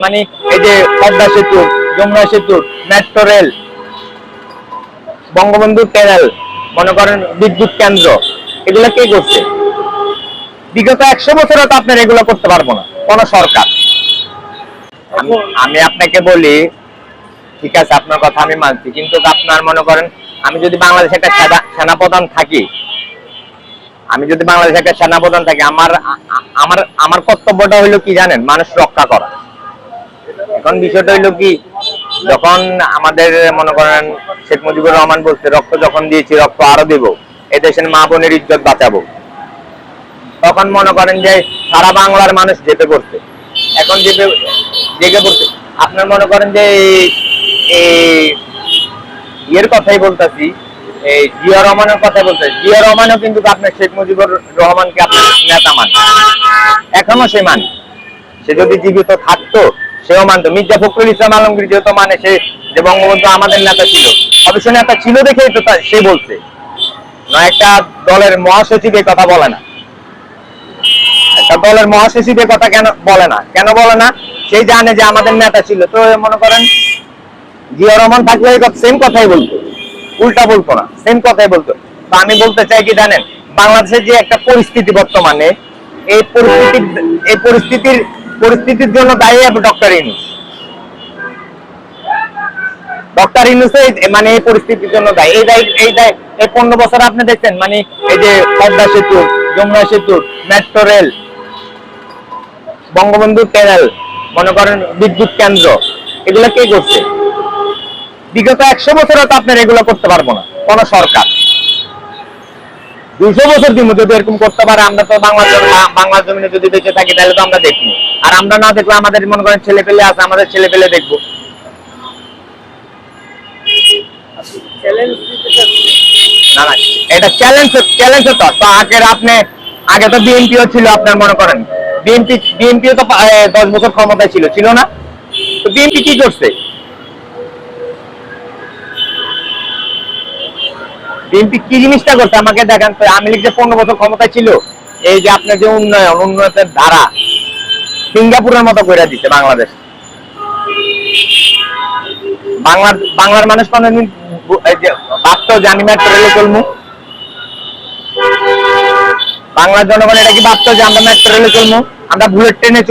মানে এই যে পদ্মা সেতু, যমুনা সেতু মেট্রো রেল বঙ্গবন্ধু ট্যানেল মনে করেন বিদ্যুৎ কেন্দ্র, এগুলো কে করছে? বিগত একশো বছরে তো আপনার এগুলো করতে পারব না, কোন সরকার। আমি- আপনাকে বলি, ঠিক আছে, আপনার কথা আমি মানছি, কিন্তু আপনার মনে করেন, আমি যদি বাংলাদেশে একটা সেনা- সেনাপ্রধান থাকি, আমি যদি বাংলাদেশে একটা সেনাপ্রধান থাকি, আমার আমার আমার কর্তব্যটা হইল কি জানেন? মানুষ রক্ষা করা। এখন বিষয়টা হইল কি, যখন আমাদের, মনে করেন, শেখ মুজিবুর রহমান বলছে, রক্ত যখন দিয়েছি, রক্ত আরও দেব, এদেশের মা বোনের ইজ্জত বাঁচাবো। তখন মনে করেন যে, সারা বাংলার মানুষ জেপে পড়ছে। এখন জেপে, জেগে পড়ছে। আপনার মনে করেন যে ইয়ের কথাই বলতেছি, এই জিয়া রহমানের কথা বলতে জিয়া রহমানও কিন্তু আপনার শেখ মুজিবুর রহমানকে আপনার নেতা মান এখনও সে মানে সে যদি জীবিত থাকতো সেও মানতো মির্জা ফখরুল ইসলাম আলমগীর যেহেতু মানে সে যে বঙ্গবন্ধু আমাদের নেতা ছিল, অবশ্য নেতা ছিল দেখেই তো সে বলছে। না, একটা দলের মহাসচিব এই কথা বলে না। একটা দলের মহাসচিব এই কথা কেন বলে না? কেন বলে না? সেই জানে যে আমাদের নেতা ছিল। তো মনে করেন, জিয়া রহমান থাকলে সেম কথাই বলতো। উল্টা বলতো না সেম কথাই বলতো। তো আমি বলতে চাই কি জানেন, বাংলাদেশের যে একটা পরিস্থিতি বর্তমানে, এই পরিস্থিতির এই পরিস্থিতির পরিস্থিতির জন্য দায়ী ডক্টর ইনুস ডক্টর ইনুস মানে এই পরিস্থিতির জন্য দায়ী। এই দায়ী এই দায়ী এই পনেরো বছর আপনি দেখছেন মানে এই যে পদ্মা সেতু, যমুনা সেতু মেট্রো রেল বঙ্গবন্ধু ট্যানেল মনে করেন বিদ্যুৎ কেন্দ্র, এগুলো কে করছে? বিগত একশো বছরে তো আপনার এগুলো করতে পারব না, কোন সরকার। দুইশো বছর দিন যদি এরকম করতে পারে আমরা তো বাংলা জমি- বাংলা জমিনে যদি বেঁচে থাকি তাহলে তো আমরা দেখব। আর আমরা না দেখলে আমাদের মনে করেন ছেলে পেলে আছে আমাদের ছেলে পেলে দেখব না না এটা চ্যালেঞ্জ চ্যালেঞ্জ তো আগের আপনি আগে তো বিএনপিও ছিল আপনার মনে করেন। বিএনপি বিএনপিও তো দশ বছর ক্ষমতায় ছিল ছিল না? তো বিএনপি কি করছে? বিএনপি কি জিনিসটা করছে? আমাকে দেখান। তো আমি যে পনেরো বছর ক্ষমতায় ছিল, এই যে আপনার যে উন্নয়ন, উন্নয়নের ধারা, সিঙ্গাপুরের মতো করে দিচ্ছে বাংলাদেশ। বাংলার বাংলার মানুষ কোনদিন বু- এই যে ভাবতো যে রেলে চলবো বাংলার জনগণ, এটা কি ভাবতো যে আমরা মেট্রো রেলে চলবো আমরা বুলেট ট্রেনে